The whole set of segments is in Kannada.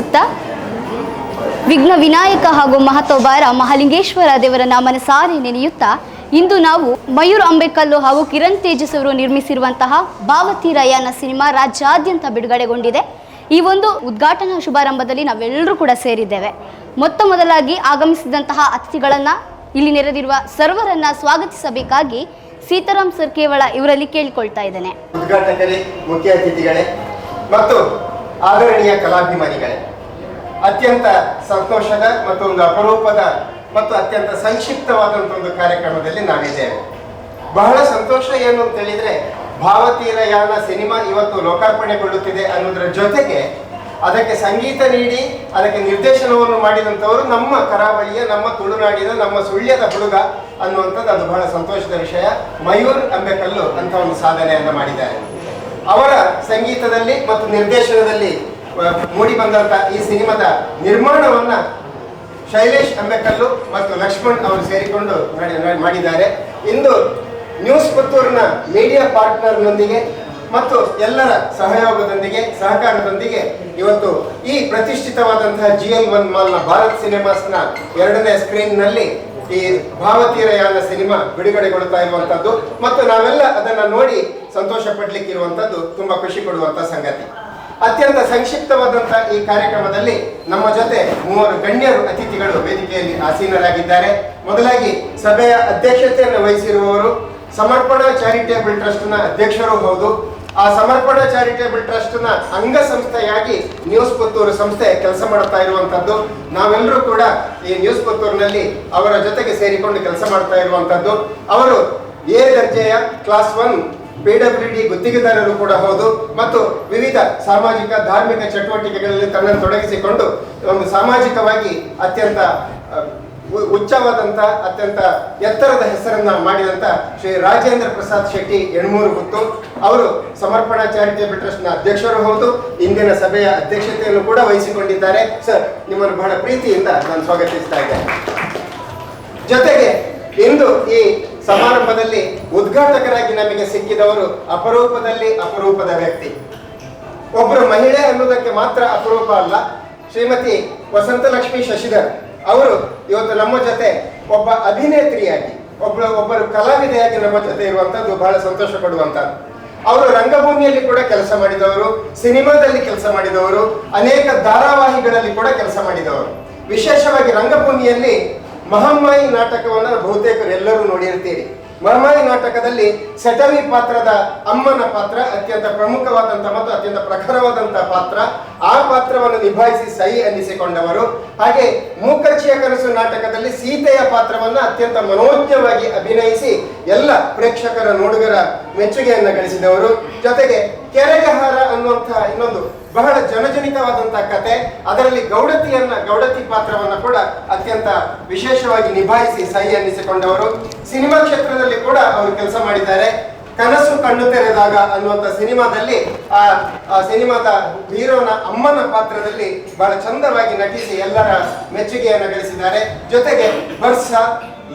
ನಮಿಸುತ್ತಾ ವಿಘ್ನ ವಿನಾಯಕ ಹಾಗೂ ಮಹತೋಬಾರ ಮಹಾಲಿಂಗೇಶ್ವರ ದೇವರ ನಾಮನ ಸಾರಿ ನೆನೆಯುತ್ತಾ ಇಂದು ನಾವು ಮಯೂರ್ ಅಂಬೇಕಲ್ಲು ಹಾಗೂ ಕಿರಣ್ ತೇಜಸ್ ಅವರು ನಿರ್ಮಿಸಿರುವಂತಹ ಭಾವತಿ ರಯಾನ ಸಿನಿಮಾ ರಾಜ್ಯಾದ್ಯಂತ ಬಿಡುಗಡೆಗೊಂಡಿದೆ. ಈ ಒಂದು ಉದ್ಘಾಟನಾ ಶುಭಾರಂಭದಲ್ಲಿ ನಾವೆಲ್ಲರೂ ಕೂಡ ಸೇರಿದ್ದೇವೆ. ಮೊತ್ತ ಮೊದಲಾಗಿ ಆಗಮಿಸಿದಂತಹ ಅತಿಥಿಗಳನ್ನ ಇಲ್ಲಿ ನೆರೆದಿರುವ ಸರ್ವರನ್ನ ಸ್ವಾಗತಿಸಬೇಕಾಗಿ ಸೀತಾರಾಮ್ ಸರ್ ಕೇವಳ ಇವರಲ್ಲಿ ಕೇಳಿಕೊಳ್ತಾ ಇದ್ದೇನೆ. ಉದ್ಘಾಟಕರೇ, ಮುಖ್ಯ ಅತಿಥಿಗಳೇ ಮತ್ತು ಆದರಣೀಯ ಕಲಾಭಿಮಾನಿಗಳೇ ಅತ್ಯಂತ ಸಂತೋಷದ ಮತ್ತು ಒಂದು ಅಪರೂಪದ ಮತ್ತು ಅತ್ಯಂತ ಸಂಕ್ಷಿಪ್ತವಾದಂಥ ಒಂದು ಕಾರ್ಯಕ್ರಮದಲ್ಲಿ ನಾವಿದ್ದೇವೆ ಬಹಳ ಸಂತೋಷ ಏನು ಅಂತ ಹೇಳಿದ್ರೆ ಭಾವತೀರಯಾನ ಸಿನಿಮಾ ಇವತ್ತು ಲೋಕಾರ್ಪಣೆಗೊಳ್ಳುತ್ತಿದೆ ಅನ್ನೋದರ ಜೊತೆಗೆ ಅದಕ್ಕೆ ಸಂಗೀತ ನೀಡಿ, ಅದಕ್ಕೆ ನಿರ್ದೇಶನವನ್ನು ಮಾಡಿದಂಥವರು ನಮ್ಮ ಕರಾವಳಿಯ, ನಮ್ಮ ತುಳುನಾಡಿನ, ನಮ್ಮ ಸುಳ್ಯದ ಹುಡುಗ ಅನ್ನುವಂಥದ್ದು ಅದು ಬಹಳ ಸಂತೋಷದ ವಿಷಯ. ಮಯೂರ್ ಅಂಬೇಕಲ್ಲು ಅಂತ ಒಂದು ಸಾಧನೆಯನ್ನು ಮಾಡಿದ್ದಾರೆ. ಅವರ ಸಂಗೀತದಲ್ಲಿ ಮತ್ತು ನಿರ್ದೇಶನದಲ್ಲಿ ಮೂಡಿ ಬಂದಂತ ಈ ಸಿನಿಮಾದ ನಿರ್ಮಾಣವನ್ನ ಶೈಲೇಶ್ ಅಂಬೇಕಲ್ಲು ಮತ್ತು ಲಕ್ಷ್ಮಣ್ ಅವರು ಸೇರಿಕೊಂಡು ಮಾಡಿ- ಮಾಡಿ- ಮಾಡಿದ್ದಾರೆ. ಇಂದು ನ್ಯೂಸ್ ಪುತ್ತೂರಿನ ಮೀಡಿಯಾ ಪಾರ್ಟ್ನರ್ನೊಂದಿಗೆ ಮತ್ತು ಎಲ್ಲರ ಸಹಯೋಗದೊಂದಿಗೆ, ಸಹಕಾರದೊಂದಿಗೆ ಇವತ್ತು ಈ ಪ್ರತಿಷ್ಠಿತವಾದಂತಹ ಜಿ ಎಲ್ ಒನ್ ಮಾಲ್ನ ಭಾರತ್ ಸಿನಿಮಾಸ್ನ ಎರಡನೇ ಸ್ಕ್ರೀನ್ನಲ್ಲಿ ಈ ಭಾವತೀರಯಾನ ಸಿನಿಮಾ ಬಿಡುಗಡೆಗೊಳ್ತಾ ಇರುವಂತದ್ದು ಮತ್ತು ನಾವೆಲ್ಲ ಅದನ್ನ ನೋಡಿ ಸಂತೋಷ ಪಡ್ಲಿಕ್ಕೆ ಇರುವಂತದ್ದು ತುಂಬಾ ಖುಷಿ ಕೊಡುವಂತ ಸಂಗತಿ. ಅತ್ಯಂತ ಸಂಕ್ಷಿಪ್ತವಾದಂತಹ ಈ ಕಾರ್ಯಕ್ರಮದಲ್ಲಿ ನಮ್ಮ ಜೊತೆ ಮೂವರು ಗಣ್ಯರು ಅತಿಥಿಗಳು ವೇದಿಕೆಯಲ್ಲಿ ಆಸೀನರಾಗಿದ್ದಾರೆ. ಮೊದಲಾಗಿ ಸಭೆಯ ಅಧ್ಯಕ್ಷತೆಯನ್ನು ವಹಿಸಿರುವವರು ಸಮರ್ಪಣಾ ಚಾರಿಟೇಬಲ್ ಟ್ರಸ್ಟ್ನ ಅಧ್ಯಕ್ಷರು ಹೌದು. ಆ ಸಮರ್ಪಣಾ ಚಾರಿಟೇಬಲ್ ಟ್ರಸ್ಟ್ನ ಅಂಗಸಂಸ್ಥೆಯಾಗಿ ನ್ಯೂಸ್ ಪುತ್ತೂರು ಸಂಸ್ಥೆ ಕೆಲಸ ಮಾಡ್ತಾ ಇರುವಂತದ್ದು. ನಾವೆಲ್ಲರೂ ಕೂಡ ಈ ನ್ಯೂಸ್ ಪುತ್ತೂರಿನಲ್ಲಿ ಅವರ ಜೊತೆಗೆ ಸೇರಿಕೊಂಡು ಕೆಲಸ ಮಾಡ್ತಾ ಇರುವಂತದ್ದು. ಅವರು ಎ ದರ್ಜೆಯ ಕ್ಲಾಸ್ ಒನ್ ಪಿ ಗುತ್ತಿಗೆದಾರರು ಕೂಡ ಹೌದು. ಮತ್ತು ವಿವಿಧ ಸಾಮಾಜಿಕ, ಧಾರ್ಮಿಕ ಚಟುವಟಿಕೆಗಳಲ್ಲಿ ತನ್ನನ್ನು ತೊಡಗಿಸಿಕೊಂಡು ಒಂದು ಸಾಮಾಜಿಕವಾಗಿ ಅತ್ಯಂತ ಉಚ್ಚವಾದಂಥ ಅತ್ಯಂತ ಎತ್ತರದ ಹೆಸರನ್ನ ಮಾಡಿದಂತ ಶ್ರೀ ರಾಜೇಂದ್ರ ಪ್ರಸಾದ್ ಶೆಟ್ಟಿ ಎಣ್ಮೂರು ಗುತ್ತು ಅವರು ಸಮರ್ಪಣಾ ಚಾರಿಟೇಬಲ್ ಟ್ರಸ್ಟ್ನ ಅಧ್ಯಕ್ಷರು ಹೌದು. ಇಂದಿನ ಸಭೆಯ ಅಧ್ಯಕ್ಷತೆಯನ್ನು ಕೂಡ ವಹಿಸಿಕೊಂಡಿದ್ದಾರೆ. ಸರ್, ನಿಮ್ಮನ್ನು ಬಹಳ ಪ್ರೀತಿಯಿಂದ ನಾನು ಸ್ವಾಗತಿಸ್ತಾ ಇದ್ದೇನೆ. ಜೊತೆಗೆ ಇಂದು ಈ ಸಮಾರಂಭದಲ್ಲಿ ಉದ್ಘಾಟಕರಾಗಿ ನಮಗೆ ಸಿಕ್ಕಿದವರು ಅಪರೂಪದಲ್ಲಿ ಅಪರೂಪದ ವ್ಯಕ್ತಿ. ಒಬ್ಬರು ಮಹಿಳೆ ಅನ್ನೋದಕ್ಕೆ ಮಾತ್ರ ಅಪರೂಪ ಅಲ್ಲ. ಶ್ರೀಮತಿ ವಸಂತಲಕ್ಷ್ಮಿ ಶಶಿಧರ್ ಅವರು ಇವತ್ತು ನಮ್ಮ ಜೊತೆ ಒಬ್ಬ ಅಭಿನೇತ್ರಿಯಾಗಿ ಒಬ್ಬ ಒಬ್ಬರು ಕಲಾವಿದೆಯಾಗಿ ನಮ್ಮ ಜೊತೆ ಇರುವಂತದ್ದು ಬಹಳ ಸಂತೋಷ ಪಡುವಂತದ್ದು ಅವರು ರಂಗಭೂಮಿಯಲ್ಲಿ ಕೂಡ ಕೆಲಸ ಮಾಡಿದವರು, ಸಿನಿಮಾದಲ್ಲಿ ಕೆಲಸ ಮಾಡಿದವರು, ಅನೇಕ ಧಾರಾವಾಹಿಗಳಲ್ಲಿ ಕೂಡ ಕೆಲಸ ಮಾಡಿದವರು. ವಿಶೇಷವಾಗಿ ರಂಗಭೂಮಿಯಲ್ಲಿ ಮಹಮ್ಮಾಯಿ ನಾಟಕವನ್ನು ಬಹುತೇಕರು ಎಲ್ಲರೂ ನೋಡಿರ್ತೀರಿ. ಮಹಮ್ಮಾಯಿ ನಾಟಕದಲ್ಲಿ ಸೆಟವಿ ಪಾತ್ರದ ಅಮ್ಮನ ಪಾತ್ರ ಅತ್ಯಂತ ಪ್ರಮುಖವಾದಂತ ಮತ್ತು ಅತ್ಯಂತ ಪ್ರಖರವಾದಂತಹ ಪಾತ್ರ. ಆ ಪಾತ್ರವನ್ನು ನಿಭಾಯಿಸಿ ಸೈ ಅನ್ನಿಸಿಕೊಂಡವರು. ಹಾಗೆ ಮೂಕಚ್ಚಿಯ ಕನಸು ನಾಟಕದಲ್ಲಿ ಸೀತೆಯ ಪಾತ್ರವನ್ನು ಅತ್ಯಂತ ಮನೋಜ್ಞವಾಗಿ ಅಭಿನಯಿಸಿ ಎಲ್ಲ ಪ್ರೇಕ್ಷಕರ ನೋಡುಗರ ಮೆಚ್ಚುಗೆಯನ್ನ ಗಳಿಸಿದವರು. ಜೊತೆಗೆ ಕೆರೆಗಹಾರ ಅನ್ನುವಂತಹ ಇನ್ನೊಂದು ಬಹಳ ಜನಜನಿತವಾದಂತಹ ಕತೆ. ಅದರಲ್ಲಿ ಗೌಡತಿಯನ್ನ, ಗೌಡತಿ ಪಾತ್ರವನ್ನ ಕೂಡ ಅತ್ಯಂತ ವಿಶೇಷವಾಗಿ ನಿಭಾಯಿಸಿ ಸೈ ಅನ್ನಿಸಿಕೊಂಡವರು. ಸಿನಿಮಾ ಕ್ಷೇತ್ರದಲ್ಲಿ ಕೂಡ ಅವರು ಕೆಲಸ ಮಾಡಿದ್ದಾರೆ. ಕನಸು ಕಣ್ಣು ತೆರೆದಾಗ ಅನ್ನುವಂತ ಸಿನಿಮಾದಲ್ಲಿ ಆ ಸಿನಿಮಾದ ಹೀರೋನ ಅಮ್ಮನ ಪಾತ್ರದಲ್ಲಿ ಬಹಳ ಚಂದವಾಗಿ ನಟಿಸಿ ಎಲ್ಲರ ಮೆಚ್ಚುಗೆಯನ್ನು ಗಳಿಸಿದ್ದಾರೆ. ಜೊತೆಗೆ ವರ್ಷ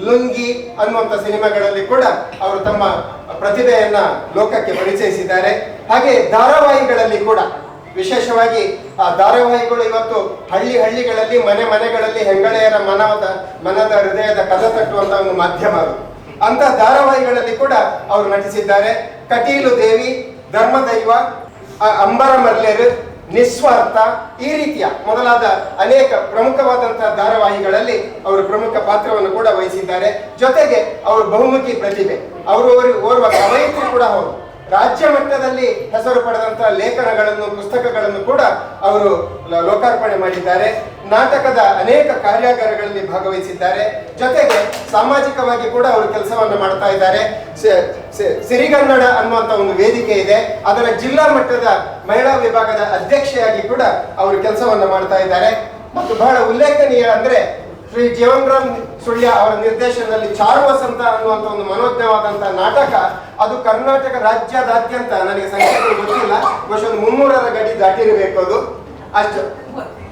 ಲುಂಗಿ ಅನ್ನುವಂಥ ಸಿನಿಮಾಗಳಲ್ಲಿ ಕೂಡ ಅವರು ತಮ್ಮ ಪ್ರತಿಭೆಯನ್ನ ಲೋಕಕ್ಕೆ ಪರಿಚಯಿಸಿದ್ದಾರೆ. ಹಾಗೆ ಧಾರಾವಾಹಿಗಳಲ್ಲಿ ಕೂಡ, ವಿಶೇಷವಾಗಿ ಆ ಧಾರಾವಾಹಿಗಳು ಇವತ್ತು ಹಳ್ಳಿ ಹಳ್ಳಿಗಳಲ್ಲಿ, ಮನೆ ಮನೆಗಳಲ್ಲಿ ಹೆಂಗಳೆಯರ ಮನದ ಮನದ ಹೃದಯದ ಕದ ತಟ್ಟುವಂತ ಒಂದು ಮಾಧ್ಯಮ ಅದು. ಅಂತ ಧಾರಾವಾಹಿಗಳಲ್ಲಿ ಕೂಡ ಅವರು ನಟಿಸಿದ್ದಾರೆ. ಕಟೀಲು ದೇವಿ, ಧರ್ಮದೈವ ಅಂಬರ ಮರ್ಲೇರು ನಿಸ್ವಾರ್ಥ ಈ ರೀತಿಯ ಮೊದಲಾದ ಅನೇಕ ಪ್ರಮುಖವಾದಂತಹ ಧಾರಾವಾಹಿಗಳಲ್ಲಿ ಅವರು ಪ್ರಮುಖ ಪಾತ್ರವನ್ನು ಕೂಡ ವಹಿಸಿದ್ದಾರೆ. ಜೊತೆಗೆ ಅವರು ಬಹುಮುಖಿ ಪ್ರತಿಭೆ. ಅವರು ಓರ್- ಓರ್ವ ಕವಯಿತ್ರಿ ಕೂಡ ಹೌದು. ರಾಜ್ಯ ಮಟ್ಟದಲ್ಲಿ ಹೆಸರು ಪಡೆದಂತಹ ಲೇಖನಗಳನ್ನು, ಪುಸ್ತಕಗಳನ್ನು ಕೂಡ ಅವರು ಲೋಕಾರ್ಪಣೆ ಮಾಡಿದ್ದಾರೆ. ನಾಟಕದ ಅನೇಕ ಕಾರ್ಯಾಗಾರಗಳಲ್ಲಿ ಭಾಗವಹಿಸಿದ್ದಾರೆ. ಜೊತೆಗೆ ಸಾಮಾಜಿಕವಾಗಿ ಕೂಡ ಅವರು ಕೆಲಸವನ್ನು ಮಾಡ್ತಾ ಇದ್ದಾರೆ. ಸಿರಿಗನ್ನಡ ಅನ್ನುವಂತ ಒಂದು ವೇದಿಕೆ ಇದೆ. ಅದರ ಜಿಲ್ಲಾ ಮಟ್ಟದ ಮಹಿಳಾ ವಿಭಾಗದ ಅಧ್ಯಕ್ಷೆಯಾಗಿ ಕೂಡ ಅವರು ಕೆಲಸವನ್ನು ಮಾಡ್ತಾ ಇದ್ದಾರೆ. ಮತ್ತು ಬಹಳ ಉಲ್ಲೇಖನೀಯ ಅಂದ್ರೆ ಶ್ರೀ ಜೀವನ್ ರಾಮ್ ಸುಳ್ಯ ಅವರ ನಿರ್ದೇಶನದಲ್ಲಿ ಚಾರು ವಸಂತ ಅನ್ನುವಂಥ ಒಂದು ಮನೋಜ್ಞವಾದಂತಹ ನಾಟಕ, ಅದು ಕರ್ನಾಟಕ ರಾಜ್ಯದಾದ್ಯಂತ ನನಗೆ ಸಂಖ್ಯೆ ಗೊತ್ತಿಲ್ಲ. ಬಹುಶಃ ಒಂದು ಮುನ್ನೂರರ ಗಡಿ ದಾಟಿರಬೇಕು ಅದು. ಅಷ್ಟು.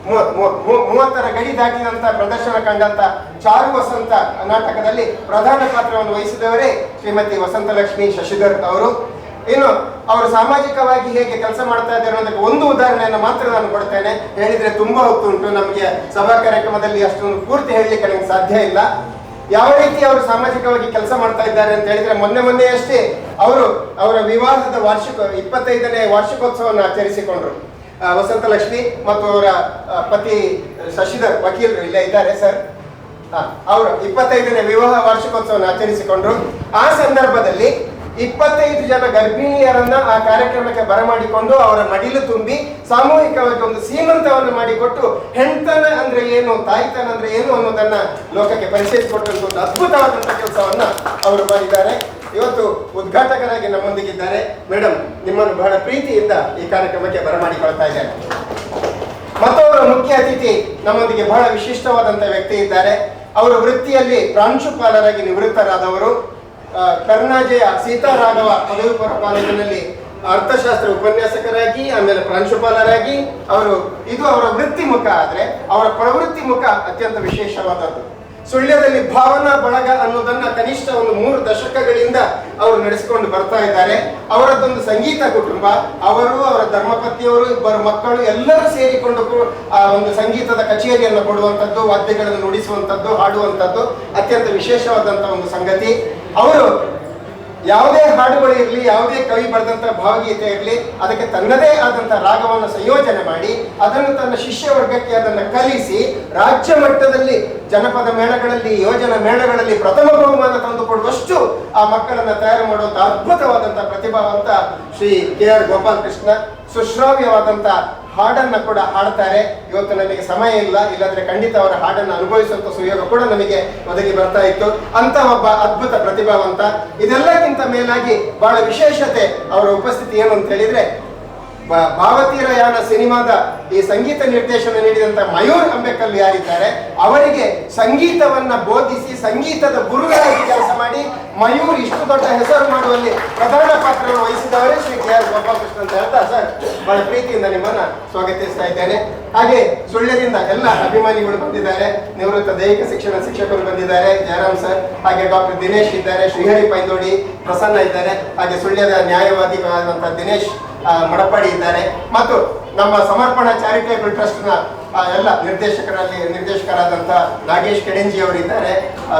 ಮೂವತ್ತರ ಗಡಿ ದಾಟಿದಂತ ಪ್ರದರ್ಶನ ಕಂಡಂತ ಚಾರು ವಸಂತ ನಾಟಕದಲ್ಲಿ ಪ್ರಧಾನ ಪಾತ್ರವನ್ನು ವಹಿಸಿದವರೇ ಶ್ರೀಮತಿ ವಸಂತಲಕ್ಷ್ಮಿ ಶಶಿಧರ್ ಅವರು. ಇನ್ನು ಅವರು ಸಾಮಾಜಿಕವಾಗಿ ಹೇಗೆ ಕೆಲಸ ಮಾಡ್ತಾ ಇದ್ದಾರೆ ಅನ್ನೋದಕ್ಕೆ ಒಂದು ಉದಾಹರಣೆಯನ್ನು ಮಾತ್ರ ನಾನು ಕೊಡ್ತೇನೆ. ಹೇಳಿದ್ರೆ ತುಂಬಾ ಹೊತ್ತು ಉಂಟು. ನಮಗೆ ಸಭಾ ಕಾರ್ಯಕ್ರಮದಲ್ಲಿ ಅಷ್ಟೊಂದು ಪೂರ್ತಿ ಹೇಳಲಿಕ್ಕೆ ನನಗೆ ಸಾಧ್ಯ ಇಲ್ಲ. ಯಾವ ರೀತಿ ಅವರು ಸಾಮಾಜಿಕವಾಗಿ ಕೆಲಸ ಮಾಡ್ತಾ ಇದ್ದಾರೆ ಅಂತ ಹೇಳಿದ್ರೆ ಮೊನ್ನೆ ಮೊನ್ನೆ ಅಷ್ಟೇ ಅವರು ಅವರ ವಿವಾಹದ ವಾರ್ಷಿಕ ಇಪ್ಪತ್ತೈದನೇ ವಾರ್ಷಿಕೋತ್ಸವವನ್ನು ಆಚರಿಸಿಕೊಂಡ್ರು. ವಸಂತ ಲಕ್ಷ್ಮಿ ಮತ್ತು ಅವರ ಪತಿ ಶಶಿಧರ್, ವಕೀಲರು ಇಲ್ಲೇ ಇದ್ದಾರೆ, ಸರ್. ಅವರು ಇಪ್ಪತ್ತೈದನೇ ವಿವಾಹ ವಾರ್ಷಿಕೋತ್ಸವವನ್ನು ಆಚರಿಸಿಕೊಂಡ್ರು. ಆ ಸಂದರ್ಭದಲ್ಲಿ ಇಪ್ಪತ್ತೈದು ಜನ ಗರ್ಭಿಣಿಯರನ್ನ ಆ ಕಾರ್ಯಕ್ರಮಕ್ಕೆ ಬರಮಾಡಿಕೊಂಡು ಅವರ ಮಡಿಲು ತುಂಬಿ ಸಾಮೂಹಿಕವಾಗಿ ಒಂದು ಸೀಮಂತವನ್ನು ಮಾಡಿಕೊಟ್ಟು ಹೆಣ್ತನ ಅಂದ್ರೆ ಏನು, ತಾಯ್ತನ ಅಂದ್ರೆ ಏನು ಅನ್ನೋದನ್ನ ಲೋಕಕ್ಕೆ ಪರಿಚಯಿಸಿಕೊಟ್ಟಂತ ಒಂದು ಅದ್ಭುತವಾದಂತಹ ಕೆಲಸವನ್ನ ಅವರು ಮಾಡಿದ್ದಾರೆ. ಇವತ್ತು ಉದ್ಘಾಟಕರಾಗಿ ನಮ್ಮೊಂದಿಗಿದ್ದಾರೆ. ಮೇಡಮ್ ನಿಮ್ಮನ್ನು ಬಹಳ ಪ್ರೀತಿಯಿಂದ ಈ ಕಾರ್ಯಕ್ರಮಕ್ಕೆ ಬರಮಾಡಿಕೊಳ್ತಾ ಇದ್ದಾರೆ ಮತ್ತೊಬ್ಬರ ಮುಖ್ಯ ಅತಿಥಿ ನಮ್ಮೊಂದಿಗೆ ಬಹಳ ವಿಶಿಷ್ಟವಾದಂತಹ ವ್ಯಕ್ತಿ ಇದ್ದಾರೆ. ಅವರು ವೃತ್ತಿಯಲ್ಲಿ ಪ್ರಾಂಶುಪಾಲರಾಗಿ ನಿವೃತ್ತರಾದವರು. ಕರ್ನಾಜಯ ಸೀತಾರಾಘವ ಪದವಿ ಪೂರ್ವ ಕಾಲೇಜಿನಲ್ಲಿ ಅರ್ಥಶಾಸ್ತ್ರ ಉಪನ್ಯಾಸಕರಾಗಿ, ಆಮೇಲೆ ಪ್ರಾಂಶುಪಾಲರಾಗಿ. ಅವರು, ಇದು ಅವರ ವೃತ್ತಿ ಮುಖ ಆದ್ರೆ ಅವರ ಪ್ರವೃತ್ತಿ ಮುಖ ಅತ್ಯಂತ ವಿಶೇಷವಾದದ್ದು. ಸುಳ್ಯದಲ್ಲಿ ಭಾವನಾ ಬಳಗ ಅನ್ನೋದನ್ನ ಕನಿಷ್ಠ ಒಂದು ಮೂರು ದಶಕಗಳಿಂದ ಅವರು ನಡೆಸಿಕೊಂಡು ಬರ್ತಾ ಇದ್ದಾರೆ. ಅವರದ್ದೊಂದು ಸಂಗೀತ ಕುಟುಂಬ, ಅವರು, ಅವರ ಧರ್ಮಪತಿಯವರು, ಇಬ್ಬರು ಮಕ್ಕಳು ಎಲ್ಲರೂ ಸೇರಿಕೊಂಡು ಆ, ಒಂದು ಸಂಗೀತದ ಕಚೇರಿಯನ್ನು ಕೊಡುವಂಥದ್ದು, ವಾದ್ಯಗಳನ್ನು ನುಡಿಸುವಂಥದ್ದು, ಹಾಡುವಂಥದ್ದು ಅತ್ಯಂತ ವಿಶೇಷವಾದಂತಹ ಒಂದು ಸಂಗತಿ. ಅವರು ಯಾವುದೇ ಹಾಡುಗಳು ಇರಲಿ, ಯಾವುದೇ ಕವಿ ಬರೆದಂತಹ ಭಾವಗೀತೆ ಇರಲಿ, ಅದಕ್ಕೆ ತನ್ನದೇ ಆದಂತಹ ರಾಗವನ್ನು ಸಂಯೋಜನೆ ಮಾಡಿ, ಅದನ್ನು ತನ್ನ ಶಿಷ್ಯ ವರ್ಗಕ್ಕೆ ಅದನ್ನು ಕಲಿಸಿ, ರಾಜ್ಯ ಮಟ್ಟದಲ್ಲಿ ಜನಪದ ಮೇಳಗಳಲ್ಲಿ, ಯೋಜನಾ ಮೇಳಗಳಲ್ಲಿ ಪ್ರಥಮ ಬಹುಮಾನ ತಂದುಕೊಡುವಷ್ಟು ಆ ಮಕ್ಕಳನ್ನು ತಯಾರು ಮಾಡುವಂತ ಅದ್ಭುತವಾದಂತಹ ಪ್ರತಿಭಾವಂತ ಶ್ರೀ ಕೆ ಆರ್ ಗೋಪಾಲಕೃಷ್ಣ, ಸುಶ್ರಾವ್ಯವಾದಂತ ಹಾಡನ್ನ ಕೂಡ ಹಾಡ್ತಾರೆ. ಇವತ್ತು ನನಗೆ ಸಮಯ ಇಲ್ಲ, ಇಲ್ಲಾಂದ್ರೆ ಖಂಡಿತ ಅವರ ಹಾಡನ್ನು ಅನುಭವಿಸುವಂತ ಸುಯೋಗ ಕೂಡ ನನಗೆ ಒದಗಿ ಬರ್ತಾ ಇತ್ತು. ಅಂತ ಒಬ್ಬ ಅದ್ಭುತ ಪ್ರತಿಭಾವಂತ, ಇದೆಲ್ಲಕ್ಕಿಂತ ಮೇಲಾಗಿ ಬಹಳ ವಿಶೇಷತೆ ಅವರ ಉಪಸ್ಥಿತಿ ಏನು ಅಂತ ಹೇಳಿದ್ರೆ, ಬ- ಭಾವತೀರ ಯಾನ ಸಿನಿಮಾದ ಈ ಸಂಗೀತ ನಿರ್ದೇಶನ ನೀಡಿದಂತ ಮಯೂರ್ ಅಂಬೇಕಲ್ ಯಾರಿದ್ದಾರೆ, ಅವರಿಗೆ ಸಂಗೀತವನ್ನ ಬೋಧಿಸಿ, ಸಂಗೀತದ ಗುರುಗಳಾಗಿ ಕೆಲಸ ಮಾಡಿ ಮಯೂರ್ ಇಷ್ಟು ದೊಡ್ಡ ಹೆಸರು ಮಾಡುವಲ್ಲಿ ಪ್ರಧಾನ ಪಾತ್ರವನ್ನು ವಹಿಸಿದವರೇ ಶ್ರೀ ಕೆ ಆರ್ ಗೋಪಾಲಕೃಷ್ಣ ಅಂತ ಹೇಳ್ತಾ ಸರ್. ಬಹಳ ಪ್ರೀತಿಯಿಂದ ನಿಮ್ಮನ್ನ ಸ್ವಾಗತಿಸ್ತಾ ಇದ್ದೇನೆ. ಹಾಗೆ ಸುಳ್ಳ್ಯದಿಂದ ಎಲ್ಲ ಅಭಿಮಾನಿಗಳು ಬಂದಿದ್ದಾರೆ, ನಿವೃತ್ತ ದೈಹಿಕ ಶಿಕ್ಷಣ ಶಿಕ್ಷಕರು ಬಂದಿದ್ದಾರೆ, ಜಯರಾಮ್ ಸರ್, ಹಾಗೆ ಡಾಕ್ಟರ್ ದಿನೇಶ್ ಇದ್ದಾರೆ, ಶ್ರೀಹರಿ ಪೈದೋಡಿ ಪ್ರಸನ್ನ ಇದ್ದಾರೆ, ಹಾಗೆ ಸುಳ್ಯದ ನ್ಯಾಯವಾದಿ ಆದಂತಹ ದಿನೇಶ್ ಮಡಪಾಡಿ ಇದ್ದಾರೆ. ಮತ್ತು ನಮ್ಮ ಸಮರ್ಪಣಾ ಚಾರಿಟೇಬಲ್ ಟ್ರಸ್ಟ್ನ ಎಲ್ಲ ನಿರ್ದೇಶಕರಲ್ಲಿ ನಿರ್ದೇಶಕರಾದಂತ ನಾಗೇಶ್ ಕೆಡೆಂಜಿ ಅವರಿದ್ದಾರೆ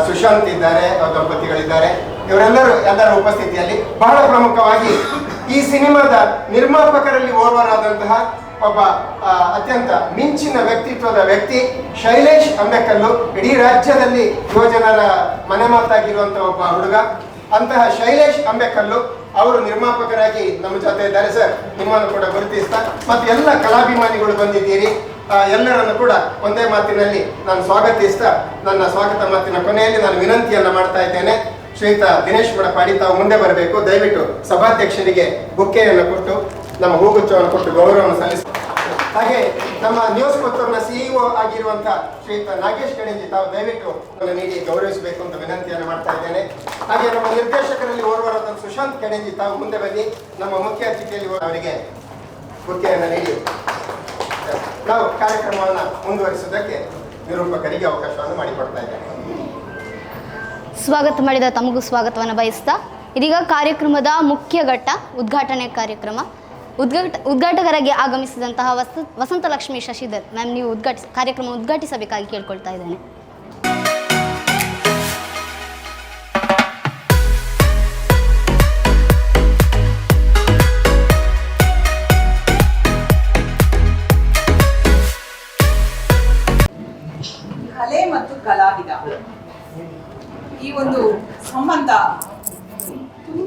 ಸುಶಾಂತ್ ಇದ್ದಾರೆ ದಂಪತಿಗಳಿದ್ದಾರೆ. ಇವರೆಲ್ಲರೂ ಎಲ್ಲರ ಉಪಸ್ಥಿತಿಯಲ್ಲಿ ಬಹಳ ಪ್ರಮುಖವಾಗಿ ಈ ಸಿನಿಮಾದ ನಿರ್ಮಾಪಕರಲ್ಲಿ ಓರ್ವರಾದಂತಹ ಒಬ್ಬ ಆ, ಅತ್ಯಂತ ಮಿಂಚಿನ ವ್ಯಕ್ತಿತ್ವದ ವ್ಯಕ್ತಿ ಶೈಲೇಶ್ ಅಂಬೇಕಲ್ಲು. ಇಡೀ ರಾಜ್ಯದಲ್ಲಿ ಯುವಜನರ ಮನೆ ಮಾತಾಗಿರುವಂತಹ ಒಬ್ಬ ಹುಡುಗ. ಅಂತಹ ಶೈಲೇಶ್ ಅಂಬೇಕಲ್ಲು ಅವರು ನಿರ್ಮಾಪಕರಾಗಿ ನಮ್ಮ ಜೊತೆ ಇದ್ದಾರೆ ಸರ್. ನಿಮ್ಮನ್ನು ಕೂಡ ಗುರುತಿಸ್ತಾ ಮತ್ತೆ ಎಲ್ಲ ಕಲಾಭಿಮಾನಿಗಳು ಬಂದಿದ್ದೀರಿ. ಆ, ಎಲ್ಲರನ್ನು ಕೂಡ ಒಂದೇ ಮಾತಿನಲ್ಲಿ ನಾನು ಸ್ವಾಗತಿಸ್ತಾ, ನನ್ನ ಸ್ವಾಗತ ಮಾತಿನ ಕೊನೆಯಲ್ಲಿ ನಾನು ವಿನಂತಿಯನ್ನು ಮಾಡ್ತಾ ಇದ್ದೇನೆ. ಶ್ರೀಯುತ ದಿನೇಶ್ ಮಡಪಾಡಿ, ತಾವು ಮುಂದೆ ಬರಬೇಕು. ದಯವಿಟ್ಟು ಸಭಾಧ್ಯಕ್ಷರಿಗೆ ಬುಕ್ಕೆಯನ್ನು ಕೊಟ್ಟು, ನಮ್ಮ ಹೂಗುಚ್ಚವನ್ನು ಕೊಟ್ಟು ಗೌರವವನ್ನು ಸಲ್ಲಿಸಿ. ಹಾಗೆ ನಮ್ಮ ನ್ಯೂಸ್ ಪುತ್ತೂರಿನ ಸಿಇಒ ಆಗಿರುವಂತಹ ಶ್ರೀಯುತ ನಾಗೇಶ್ ಗಣೇಶಿ ತಾವು ದಯವಿಟ್ಟು ನೀಡಿ ಗೌರವಿಸಬೇಕು ಅಂತ ವಿನಂತಿಯನ್ನು ಮಾಡ್ತಾ ಇದ್ದೇನೆ. ಹಾಗೆ ನಮ್ಮ ನಿರ್ದೇಶಕರಲ್ಲಿ ಓರ್ವರಾದ ಸುಶಾಂತ್ ಗಣೇಶಿ ತಾವು ಮುಂದೆ ಬನ್ನಿ. ನಮ್ಮ ಮುಖ್ಯ ಅತಿಥಿಯಲ್ಲಿ ಅವರಿಗೆ ಬುಕ್ಕೆಯನ್ನು ನೀಡಿ. ನಾವು ಕಾರ್ಯಕ್ರಮವನ್ನು ಮುಂದುವರಿಸುವುದಕ್ಕೆ ನಿರೂಪಕರಿಗೆ ಅವಕಾಶವನ್ನು ಮಾಡಿಕೊಡ್ತಾ ಇದ್ದೇನೆ ಸ್ವಾಗತ ಮಾಡಿದ ತಮಗೂ ಸ್ವಾಗತವನ್ನು ಬಯಸ್ತಾ ಇದೀಗ ಕಾರ್ಯಕ್ರಮದ ಮುಖ್ಯ ಘಟ್ಟ ಉದ್ಘಾಟನೆ ಕಾರ್ಯಕ್ರಮ. ಉದ್ಘಾಟ ಉದ್ಘಾಟಕರಾಗಿ ಆಗಮಿಸಿದಂತಹ ವಸ ವಸಂತ ಲಕ್ಷ್ಮಿ ಶಶಿಧರ್. ಮ್ಯಾಮ್, ನೀವು ಉದ್ಘಾಟಿಸ ಕಾರ್ಯಕ್ರಮ ಉದ್ಘಾಟಿಸಬೇಕಾಗಿ ಕೇಳ್ಕೊಳ್ತಾ ಇದ್ದೇನೆ.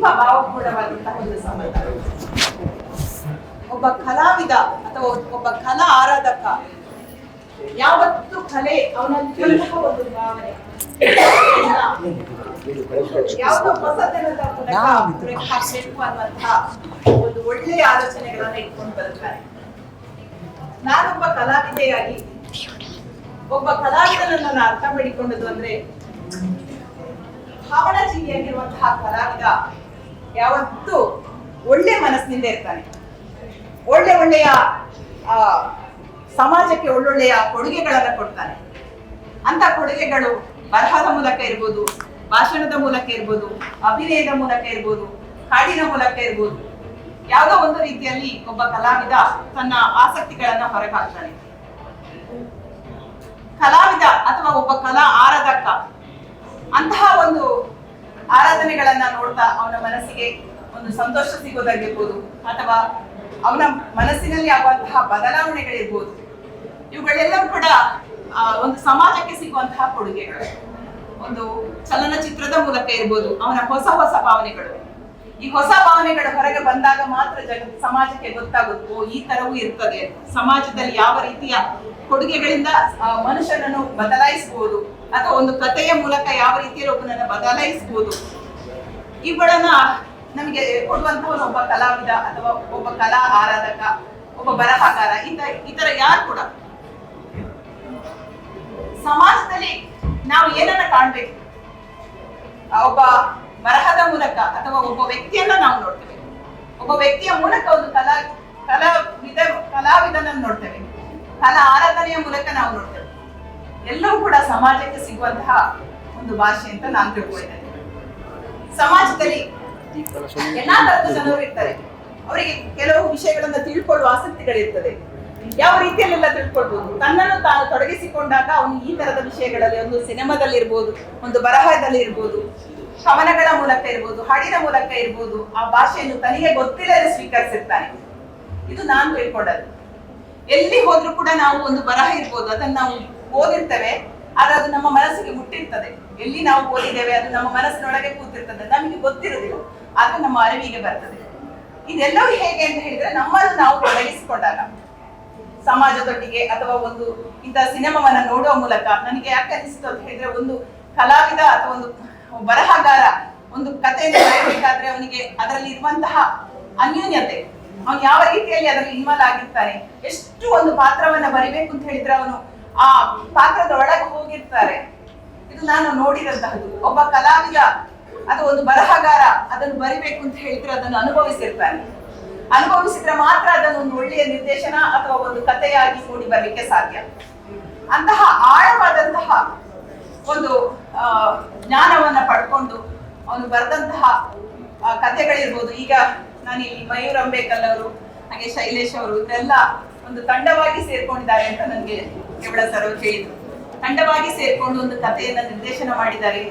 ತುಂಬಾ ಒಂದು ಒಬ್ಬ ಕಲಾವಿದ ಅಥವಾ ಒಬ್ಬ ಕಲಾ ಆರಾಧಕ ಯಾವತ್ತು ಕಲೆ ಅವನ ಒಂದು ಭಾವನೆ. ಒಂದು ಒಳ್ಳೆಯ ಆಲೋಚನೆಗಳನ್ನ ಇಟ್ಕೊಂಡು ಬರುತ್ತಾರೆ ನಾನೊಬ್ಬ ಕಲಾವಿದೆಯಾಗಿ, ಒಬ್ಬ ಕಲಾವಿದನನ್ನು ನಾನು ಅರ್ಥ ಮಾಡಿಕೊಂಡದ್ದು ಅಂದ್ರೆ ಭಾವನಾಜೀವಿಯಾಗಿರುವಂತಹ ಕಲಾವಿದ ಯಾವತ್ತೂ ಒಳ್ಳೆ ಮನಸ್ಸಿನಿಂದ ಇರ್ತಾನೆ. ಒಳ್ಳೆ ಒಳ್ಳೆಯ ಸಮಾಜಕ್ಕೆ ಒಳ್ಳೊಳ್ಳೆಯ ಕೊಡುಗೆಗಳನ್ನ ಕೊಡ್ತಾನೆ. ಅಂತ ಕೊಡುಗೆಗಳು ಬರಹದ ಮೂಲಕ ಇರ್ಬೋದು, ಭಾಷಣದ ಮೂಲಕ ಇರ್ಬೋದು, ಅಭಿನಯದ ಮೂಲಕ ಇರ್ಬೋದು ಹಾಡಿನ ಮೂಲಕ ಇರ್ಬೋದು. ಯಾವುದೋ ಒಂದು ರೀತಿಯಲ್ಲಿ ಒಬ್ಬ ಕಲಾವಿದ ತನ್ನ ಆಸಕ್ತಿಗಳನ್ನ ಹೊರಗಾಕ್ತಾನೆ. ಕಲಾವಿದ ಅಥವಾ ಒಬ್ಬ ಕಲಾ ಆರಾಧಕ ಅಂತಹ ಒಂದು ಆರಾಧನೆಗಳನ್ನ ನೋಡ್ತಾ ಅವನ ಮನಸ್ಸಿಗೆ ಒಂದು ಸಂತೋಷ ಸಿಗೋದಾಗಿರ್ಬೋದು ಅಥವಾ ಅವನ ಮನಸ್ಸಿನಲ್ಲಿ ಆಗುವಂತಹ ಬದಲಾವಣೆಗಳಿರ್ಬೋದು. ಇವುಗಳೆಲ್ಲ ಕೂಡ ಒಂದು ಸಮಾಜಕ್ಕೆ ಸಿಗುವಂತಹ ಕೊಡುಗೆಗಳು. ಒಂದು ಚಲನಚಿತ್ರದ ಮೂಲಕ ಇರ್ಬೋದು ಅವನ ಹೊಸ ಹೊಸ ಭಾವನೆಗಳು. ಈ ಹೊಸ ಭಾವನೆಗಳು ಹೊರಗೆ ಬಂದಾಗ ಮಾತ್ರ ಜನ, ಸಮಾಜಕ್ಕೆ ಗೊತ್ತಾಗುತ್ತೋ, ಈ ತರವೂ ಇರ್ತದೆ. ಸಮಾಜದಲ್ಲಿ ಯಾವ ರೀತಿಯ ಕೊಡುಗೆಗಳಿಂದ ಮನುಷ್ಯನನ್ನು ಬದಲಾಯಿಸಬಹುದು ಅಥವಾ ಒಂದು ಕಥೆಯ ಮೂಲಕ ಯಾವ ರೀತಿಯಲ್ಲಿ ಒಬ್ಬನನ್ನ ಬದಲಾಯಿಸಬಹುದು ಇವುಗಳನ್ನ ನಮಗೆ ಕೊಡುವಂತಹ ಒಬ್ಬ ಕಲಾವಿದ ಅಥವಾ ಒಬ್ಬ ಕಲಾ ಆರಾಧಕ, ಒಬ್ಬ ಬರಹಗಾರ, ಇಂತ ಇತರ ಯಾರು ಕೂಡ ಸಮಾಜದಲ್ಲಿ ನಾವು ಏನನ್ನ ಕಾಣ್ಬೇಕು? ಒಬ್ಬ ಬರಹದ ಮೂಲಕ ಅಥವಾ ಒಬ್ಬ ವ್ಯಕ್ತಿಯನ್ನ ನಾವು ನೋಡ್ತೇವೆ. ಒಬ್ಬ ವ್ಯಕ್ತಿಯ ಮೂಲಕ ಒಂದು ಕಲಾ ಕಲಾವಿದ ಕಲಾವಿದನನ್ನು ನೋಡ್ತೇವೆ. ಕಲಾ ಆರಾಧನೆಯ ಮೂಲಕ ನಾವು ನೋಡ್ತೇವೆ. ಎಲ್ಲವೂ ಕೂಡ ಸಮಾಜಕ್ಕೆ ಸಿಗುವಂತಹ ಒಂದು ಭಾಷೆ ಅಂತ ನಾನು ತಿಳ್ಕೊಳ್ತೇನೆ. ಸಮಾಜದಲ್ಲಿ ಎಲ್ಲಾ ತರದ ಜನರು ಇರ್ತಾರೆ. ಅವರಿಗೆ ಕೆಲವು ವಿಷಯಗಳನ್ನ ತಿಳ್ಕೊಳ್ಳುವ ಆಸಕ್ತಿಗಳಿರ್ತದೆ. ಯಾವ ರೀತಿಯಲ್ಲೆಲ್ಲ ತಿಳ್ಕೊಳ್ಬಹುದು ತನ್ನನ್ನು ತಾನು ತೊಡಗಿಸಿಕೊಂಡಾಗ ಅವನು ಈ ತರದ ವಿಷಯಗಳಲ್ಲಿ ಒಂದು ಸಿನಿಮಾದಲ್ಲಿ ಇರ್ಬೋದು ಒಂದು ಬರಹದಲ್ಲಿ ಇರ್ಬೋದು ಕವನಗಳ ಮೂಲಕ ಇರ್ಬೋದು, ಹಾಡಿನ ಮೂಲಕ ಇರ್ಬೋದು, ಆ ಭಾಷೆಯನ್ನು ತನಗೆ ಗೊತ್ತಿಲ್ಲದೆ ಸ್ವೀಕರಿಸಿರ್ತಾನೆ. ಇದು ನಾನು ತಿಳ್ಕೊಂಡದ್ದು ಎಲ್ಲಿ ಹೋದ್ರೂ ಕೂಡ ನಾವು ಒಂದು ಬರಹ ಇರ್ಬೋದು, ಅದನ್ನ ನಾವು ಓದಿರ್ತೇವೆ, ಆದ್ರೆ ಅದು ನಮ್ಮ ಮನಸ್ಸಿಗೆ ಮುಟ್ಟಿರ್ತದೆ. ಎಲ್ಲಿ ನಾವು ಓದಿದ್ದೇವೆ, ಅದು ನಮ್ಮ ಮನಸ್ಸಿನೊಳಗೆ ಕೂತಿರ್ತದೆ. ನಮಗೆ ಗೊತ್ತಿರೋದಿಲ್ಲ ಆದ್ರೆ ನಮ್ಮ ಅರಿವಿಗೆ ಬರ್ತದೆ. ಇದೆಲ್ಲವೂ ಹೇಗೆ ಅಂತ ಹೇಳಿದ್ರೆ, ನಮ್ಮನ್ನು ನಾವು ತೊಡಗಿಸಿಕೊಂಡಾಗ. ಸಮಾಜದೊಟ್ಟಿಗೆ ಅಥವಾ ಒಂದು ಇಂತಹ ಸಿನಿಮಾವನ್ನ ನೋಡುವ ಮೂಲಕ, ನನಗೆ ಯಾಕೆ ಅನಿಸ್ತು ಅಂತ ಹೇಳಿದ್ರೆ, ಒಂದು ಕಲಾವಿದ ಅಥವಾ ಒಂದು ಬರಹಗಾರ, ಒಂದು ಕಥೆಯನ್ನು ಬರೆಯಬೇಕಾದ್ರೆ ಅವನಿಗೆ ಅದರಲ್ಲಿ ಇರುವಂತಹ ಅನ್ಯೂನ್ಯತೆ, ಅವನು ಯಾವ ರೀತಿಯಲ್ಲಿ ಅದರಲ್ಲಿ ಇನ್ವಾಲ್ವ್ ಆಗಿರ್ತಾನೆ, ಎಷ್ಟು ಒಂದು ಪಾತ್ರವನ್ನ ಬರಿಬೇಕು ಅಂತ ಹೇಳಿದ್ರೆ ಅವನು ಆ ಪಾತ್ರದ ಒಳಗೆ ಹೋಗಿರ್ತಾರೆ. ಇದು ನಾನು ನೋಡಿದಂತಹದ್ದು. ಒಬ್ಬ ಕಲಾವಿದ ಅಥವಾ ಒಂದು ಬರಹಗಾರ, ಅದನ್ನು ಬರಿಬೇಕು ಅಂತ ಹೇಳಿದ್ರೆ ಅದನ್ನು ಅನುಭವಿಸಿರ್ತಾನೆ ಅನುಭವಿಸಿದ್ರೆ ಮಾತ್ರ ಅದನ್ನು ಒಂದು ಒಳ್ಳೆಯ ನಿರ್ದೇಶನ ಅಥವಾ ಒಂದು ಕಥೆಯಾಗಿ ಮೂಡಿ ಬರಲಿಕ್ಕೆ ಸಾಧ್ಯ. ಅಂತಹ ಆಳವಾದಂತಹ ಒಂದು ಜ್ಞಾನವನ್ನ ಪಡ್ಕೊಂಡು ಅವನು ಬರೆದಂತಹ ಕಥೆಗಳಿರ್ಬೋದು. ಈಗ ನಾನು ಇಲ್ಲಿ ಮಯೂರ್ ಅಂಬೇಕಲ್ ಅವರು, ಹಾಗೆ ಶೈಲೇಶ್ ಅವರು, ಇದೆಲ್ಲ ಒಂದು ತಂಡವಾಗಿ ಸೇರ್ಕೊಂಡಿದ್ದಾರೆ ಅಂತ ನನಗೆ ಕೇವಲ ಸರ್ ಅವರು ಹೇಳಿದ್ರು ತಂಡವಾಗಿ ಸೇರ್ಕೊಂಡು ಒಂದು ಕಥೆಯನ್ನ ನಿರ್ದೇಶನ ಮಾಡಿದ್ದಾರೆ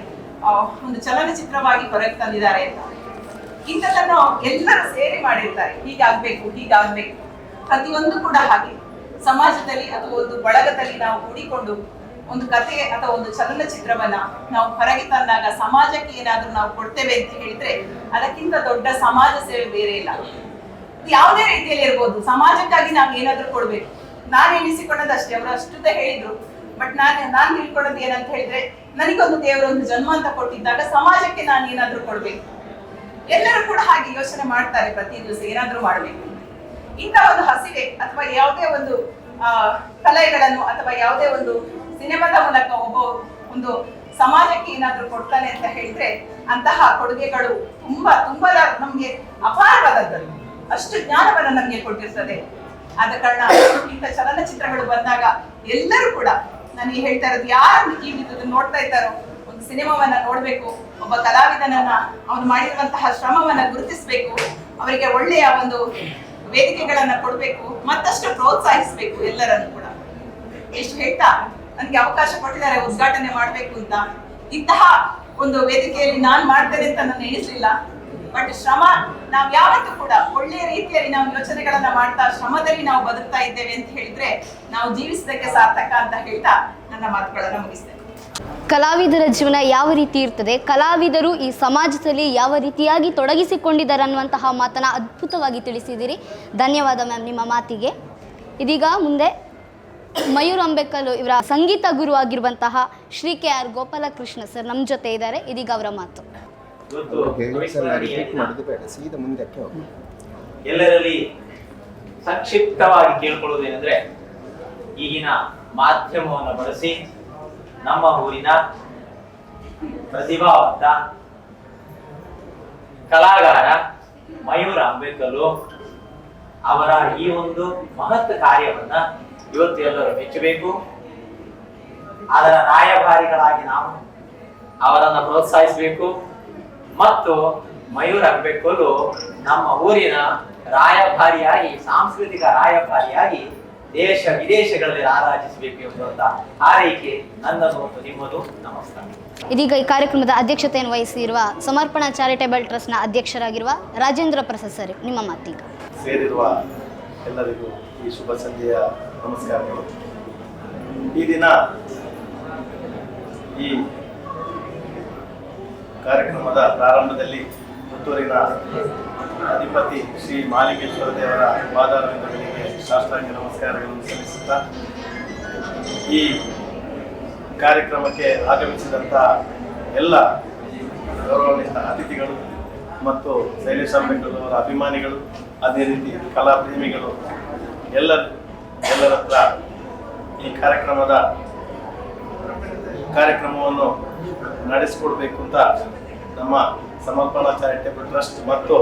ಒಂದು ಚಲನಚಿತ್ರವಾಗಿ ಹೊರಗೆ ತಂದಿದ್ದಾರೆ ಅಂತ. ಇಂಥದನ್ನ ಎಲ್ಲರೂ ಸೇರಿ ಮಾಡಿರ್ತಾರೆ. ಹೀಗಾಗ್ಬೇಕು ಹೀಗಾಗ್ಬೇಕು. ಪ್ರತಿಯೊಂದು ಕೂಡ ಹಾಗೆ. ಸಮಾಜದಲ್ಲಿ ಅಥವಾ ಒಂದು ಬಳಗದಲ್ಲಿ ನಾವು ಕೂಡಿಕೊಂಡು ಒಂದು ಕಥೆ ಅಥವಾ ಒಂದು ಚಲನಚಿತ್ರವನ್ನ ನಾವು ಹೊರಗೆ ತಂದಾಗ ಸಮಾಜಕ್ಕೆ ಏನಾದ್ರೂ ನಾವು ಕೊಡ್ತೇವೆ ಅಂತ ಹೇಳಿದ್ರೆ, ಅದಕ್ಕಿಂತ ದೊಡ್ಡ ಸಮಾಜ ಸೇವೆ ಬೇರೆ ಇಲ್ಲ. ಯಾವುದೇ ರೀತಿಯಲ್ಲಿ ಇರ್ಬೋದು. ಸಮಾಜಕ್ಕಾಗಿ ನಾವು ಏನಾದ್ರೂ ಕೊಡ್ಬೇಕು. ನಾನು ಅಷ್ಟೇ, ಅವರು ಅಷ್ಟುದ ಹೇಳಿದ್ರು. ಬಟ್ ನಾನು ನಾನು ತಿಳ್ಕೊಳ್ಳೋದು ಏನಂತ ಹೇಳಿದ್ರೆ, ನನಗೊಂದು ದೇವರು ಒಂದು ಜನ್ಮ ಅಂತ ಕೊಟ್ಟಿದ್ದಾಗ ಸಮಾಜಕ್ಕೆ ನಾನು ಏನಾದ್ರೂ ಕೊಡ್ಬೇಕು. ಎಲ್ಲರೂ ಕೂಡ ಹಾಗೆ ಯೋಚನೆ ಮಾಡ್ತಾರೆ ಪ್ರತಿ ದಿವಸ, ಏನಾದ್ರೂ ಮಾಡ್ಬೇಕು ಇಂಥ ಒಂದು ಹಸಿವೆ ಅಥವಾ ಯಾವುದೇ ಒಂದು ಕಲೆಗಳನ್ನು ಅಥವಾ ಯಾವುದೇ ಒಂದು ಸಿನಿಮಾದ ಮೂಲಕ ಒಬ್ಬ ಒಂದು ಸಮಾಜಕ್ಕೆ ಏನಾದ್ರೂ ಕೊಡ್ತಾನೆ ಅಂತ ಹೇಳಿದ್ರೆ, ಅಂತಹ ಕೊಡುಗೆಗಳು ತುಂಬಾ ತುಂಬಾ ನಮ್ಗೆ ಅಪಾರವಾದದ್ದು. ಅಷ್ಟು ಜ್ಞಾನವನ್ನು ನಮ್ಗೆ ಕೊಟ್ಟಿರ್ತದೆ. ಆದ ಕಾರಣ ಇಂಥ ಚಲನಚಿತ್ರಗಳು ಬಂದಾಗ ಎಲ್ಲರೂ ಕೂಡ ನಾನು ಹೇಳ್ತಾ ಇರೋದು ಯಾರು ಈ ನೋಡ್ತಾ ಇದ್ದಾರೋ ಒಂದು ಸಿನಿಮಾವನ್ನ ನೋಡ್ಬೇಕು, ಒಬ್ಬ ಕಲಾವಿದನನ್ನ ಅವನು ಮಾಡಿರುವಂತಹ ಶ್ರಮವನ್ನ ಗುರುತಿಸ್ಬೇಕು, ಅವರಿಗೆ ಒಳ್ಳೆಯ ಒಂದು ವೇದಿಕೆಗಳನ್ನ ಕೊಡ್ಬೇಕು, ಮತ್ತಷ್ಟು ಪ್ರೋತ್ಸಾಹಿಸ್ಬೇಕು ಎಲ್ಲರನ್ನು ಕೂಡ. ಎಷ್ಟು ಹೇಳ್ತಾ ನನಗೆ ಅವಕಾಶ ಕೊಟ್ಟಿದ್ದಾರೆ ಉದ್ಘಾಟನೆ ಮಾಡ್ಬೇಕು ಅಂತ. ಇಂತಹ ಒಂದು ವೇದಿಕೆಯಲ್ಲಿ ನಾನು ಮಾಡ್ತೇನೆ ಅಂತ ನಾನು ಎಣಿಸ್ಲಿಲ್ಲ. ಬಟ್ ಶ್ರಮ, ನಾವು ಯಾವತ್ತು ಕೂಡ ಒಳ್ಳೆಯ ರೀತಿಯಲ್ಲಿ ನಾವು ಯೋಚನೆಗಳನ್ನ ಮಾಡ್ತಾ, ಶ್ರಮದಲ್ಲಿ ನಾವು ಬದುಕ್ತಾ ಇದ್ದೇವೆ ಅಂತ ಹೇಳಿದ್ರೆ ನಾವು ಜೀವಿಸದಕ್ಕೆ ಸಾರ್ಥಕ ಅಂತ ಹೇಳ್ತಾ ನನ್ನ ಮಾತುಗಳನ್ನ ಮುಗಿಸ್ತೇನೆ. ಕಲಾವಿದರ ಜೀವನ ಯಾವ ರೀತಿ ಇರ್ತದೆ? ಕಲಾವಿದರು ಈ ಸಮಾಜದಲ್ಲಿ ಯಾವ ರೀತಿಯಾಗಿ ತೊಡಗಿಸಿಕೊಂಡಿದ್ದಾರೆ ಅನ್ನುವಂತಹ ಮಾತನ್ನು ಅದ್ಭುತವಾಗಿ ತಿಳಿಸಿದ್ದೀರಿ. ಧನ್ಯವಾದ ಮ್ಯಾಮ್ ನಿಮ್ಮ ಮಾತಿಗೆ. ಇದೀಗ ಮುಂದೆ ಮಯೂರ್ ಅಂಬೇಕಲ್ ಇವರ ಸಂಗೀತ ಗುರು ಆಗಿರುವಂತಹ Shri K R Gopalakrishna sir ನಮ್ಮ ಜೊತೆ ಇದ್ದಾರೆ. ಇದೀಗ ಅವರ ಮಾತು. ಸೀದಾ ಮುಂದಕ್ಕೆ ಹೋಗಿ ಎಲ್ಲರಲ್ಲಿ ಸಂಕ್ಷಿಪ್ತವಾಗಿ ಕೇಳ್ಕೊಳ್ಳೋದೇನೆಂದ್ರೆ ಈಗಿನ ಮಾಧ್ಯಮವನ್ನು ಬಳಸಿ ನಮ್ಮ ಊರಿನ ಪ್ರತಿಭಾವಂತ ಕಲಾಗಾರ ಮಯೂರ ಅಂಬೇಕಲ್ಲು ಅವರ ಈ ಒಂದು ಮಹತ್ ಕಾರ್ಯವನ್ನ ಇವತ್ತು ಎಲ್ಲರೂ ಮೆಚ್ಚಬೇಕು. ಅದರ ರಾಯಭಾರಿಗಳಾಗಿ ನಾವು ಅವರನ್ನು ಪ್ರೋತ್ಸಾಹಿಸಬೇಕು. ಮತ್ತು ಮಯೂರ್ ಅಂಬೇಕಲು ನಮ್ಮ ಊರಿನ ರಾಯಭಾರಿಯಾಗಿ ಸಾಂಸ್ಕೃತಿಕ ರಾಯಭಾರಿಯಾಗಿ ದೇಶ ವಿದೇಶಗಳಲ್ಲಿ ಆರಾಧಿಸಬೇಕು ಎಂಬುವಂತ ಆರೈಕೆ ನನ್ನದು ಮತ್ತು ನಿಮ್ಮದು ನಮಸ್ಕಾರ. ಇದೀಗ ಈ ಕಾರ್ಯಕ್ರಮದ ಅಧ್ಯಕ್ಷತೆಯನ್ನು ವಹಿಸಿರುವ ಸಮರ್ಪಣಾ ಚಾರಿಟೇಬಲ್ ಟ್ರಸ್ಟ್ನ ಅಧ್ಯಕ್ಷರಾಗಿರುವ ರಾಜೇಂದ್ರ ಪ್ರಸಾದ್ ಸರ್ ನಿಮ್ಮ ಮಾತೀಗ. ಸೇರಿರುವ ಎಲ್ಲರಿಗೂ ಈ ಶುಭ ಸಂಜೆಯ ನಮಸ್ಕಾರಗಳು. ಈ ದಿನ ಈ ಕಾರ್ಯಕ್ರಮದ ಪ್ರಾರಂಭದಲ್ಲಿ ಪುತ್ತೂರಿನ ಅಧಿಪತಿ ಶ್ರೀ ಮಾಲಿಕೇಶ್ವರ ದೇವರ ಪಾದಾರವಿಂದಗಳಿಗೆ ಶಾಸ್ತ್ರಾಂಗ ನಮಸ್ಕಾರಗಳನ್ನು ಸಲ್ಲಿಸುತ್ತಾ ಈ ಕಾರ್ಯಕ್ರಮಕ್ಕೆ ಆಗಮಿಸಿದಂಥ ಎಲ್ಲ ಗೌರವಾನ್ವಿತ ಅತಿಥಿಗಳು ಮತ್ತು ಶೈಲೇಶ್ ಅವರ ಅಭಿಮಾನಿಗಳು, ಅದೇ ರೀತಿ ಕಲಾಪ್ರೇಮಿಗಳು, ಎಲ್ಲರೂ ಎಲ್ಲರ ಹತ್ರ ಈ ಕಾರ್ಯಕ್ರಮದ ಕಾರ್ಯಕ್ರಮವನ್ನು ನಡೆಸಿಕೊಡ್ಬೇಕು ಅಂತ ನಮ್ಮ ಸಮರ್ಪಣಾ ಚಾರಿಟೇಬಲ್ ಟ್ರಸ್ಟ್ ಮತ್ತು